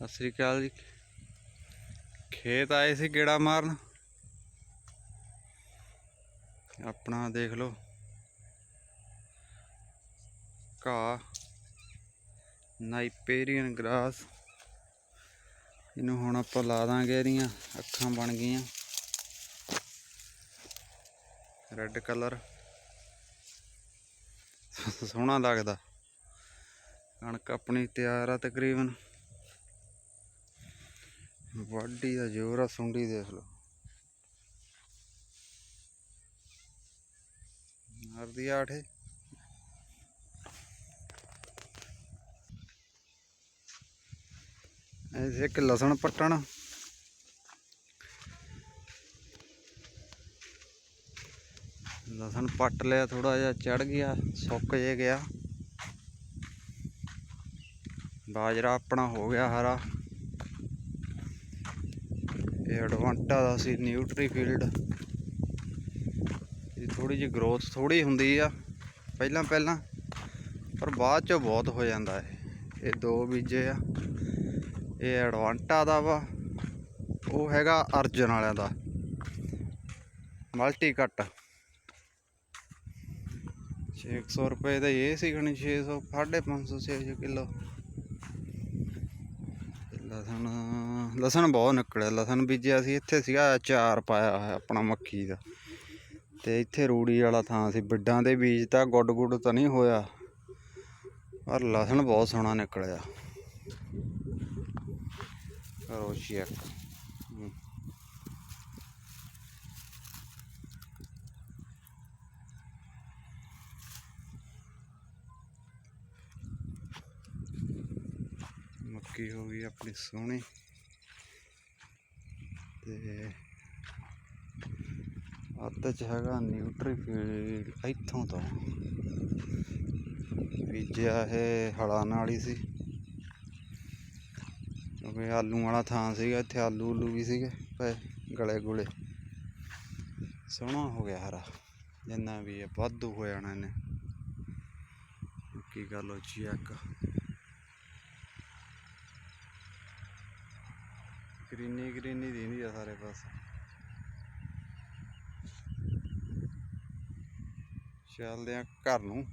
ਸਤਿ ਸ੍ਰੀ ਅਕਾਲ ਜੀ। ਖੇਤ ਆਏ ਸੀ ਗੇੜਾ ਮਾਰਨ। ਆਪਣਾ ਦੇਖ ਲਓ। ਘਾਹ। Napier grass. ਇਹਨੂੰ ਹੁਣ ਆਪਾਂ ਲਾ ਦਾਂਗੇ ਇਹਦੀਆਂ। ਅੱਖਾਂ ਬਣ ਗਈਆਂ। ਰੈੱਡ ਕਲਰ ਸੋਹਣਾ ਲੱਗਦਾ। ਕਣਕ ਆਪਣੀ ਤਿਆਰ ਆ ਤਕਰੀਬਨ। ਵਾਢੀ ਦਾ ਜ਼ੋਰ ਆ ਸੁੰਡੀ ਦੇਖ ਲਓ। ਮਾਰਦੀ ਆਠੇ ਐਸੇ ਇੱਕ ਲਸਣ ਪੱਟਣ। ਲਸਣ ਪੱਟ ਲਿਆ ਥੋੜਾ ਜਿਹਾ ਚੜ ਗਿਆ, ਸੁੱਕ ਜੇ ਗਿਆ। ਬਾਜਰਾ ਆਪਣਾ ਹੋ ਗਿਆ ਹਰਾ। ਇਹ ਐਡਵਾਂਟਾ ਦਾ ਸੀ ਨਿਊਟਰੀ ਫੀਲਡ ਇਹ ਥੋੜੀ ਜਿਹੀ ਗਰੋਥ ਥੋੜੀ ਹੁੰਦੀ ਆ, ਪਹਿਲਾਂ ਪਹਿਲਾਂ, ਪਰ ਬਾਅਦ ਚ ਬਹੁਤ ਹੋ ਜਾਂਦਾ ਹੈ ਇਹ ਦੋ ਬੀਜੇ ਆ। ਇਹ ਐਡਵਾਂਟਾ ਦਾ ਵਾ, ਉਹ ਹੈਗਾ ਅਰਜਨ ਵਾਲਿਆਂ ਦਾ। ਮਲਟੀ ਕੱਟ 600 ਰੁਪਏ ਦਾ ਇਹ ਸੀ ਗਣੀ 600 550 600 ਕਿਲੋ। ਲਸਣ ਲਸਣ ਬਹੁਤ ਨਿਕਲਿਆ, ਲਸਣ ਬੀਜਿਆ ਸੀ, ਇੱਥੇ ਸੀਗਾ ਚਾਰ ਪਾਇਆ ਹੋਇਆ ਆਪਣਾ ਮੱਕੀ ਦਾ। ਤੇ ਇੱਥੇ ਰੂੜੀ ਵਾਲਾ ਥਾਂ ਸੀ, ਬਿੱਡਾਂ ਦੇ ਬੀਜ ਤਾਂ ਗੁੱਡ ਗੁੱਡ ਤਾਂ ਨਹੀਂ ਹੋਇਆ, ਪਰ ਲਸਣ ਬਹੁਤ ਸੋਹਣਾ ਨਿਕਲਿਆ। ਕਰੋ ਚੈੱਕ ਮੱਕੀ ਹੋ ਗਈ ਆਪਣੀ ਸੋਹਣੀ। ਤੇ ਅੱਧ ਚ ਹੈਗਾ ਨਿਊਟਰੀ ਫੀਲਡ ਇੱਥੋਂ ਤੋਂ। ਬੀਜਿਆ ਇਹ ਹਲਾਂ ਨਾਲ ਹੀ ਸੀ। ਕਿਉਂਕਿ ਆਲੂ ਵਾਲਾ ਥਾਂ ਸੀਗਾ, ਇੱਥੇ ਆਲੂ ਉਲੂ ਵੀ ਸੀਗੇ, ਪਏ ਗਲੇ ਗੁਲੇ। ਸੋਹਣਾ ਹੋ ਗਿਆ ਹਰਾ, ਜਿੰਨਾ ਵੀ ਹੈ ਵਾਧੂ ਹੋ ਜਾਣਾ ਇਹਨੇ। ਕੀ ਗੱਲ ਹੋ ਇੱਕ ਗ੍ਰੀਨੀ ਗ੍ਰੀਨੀ ਦਿੰਦੀ ਆ ਸਾਰੇ ਪਾਸੇ। ਚੱਲਦੇ ਆ ਘਰ ਨੂੰ।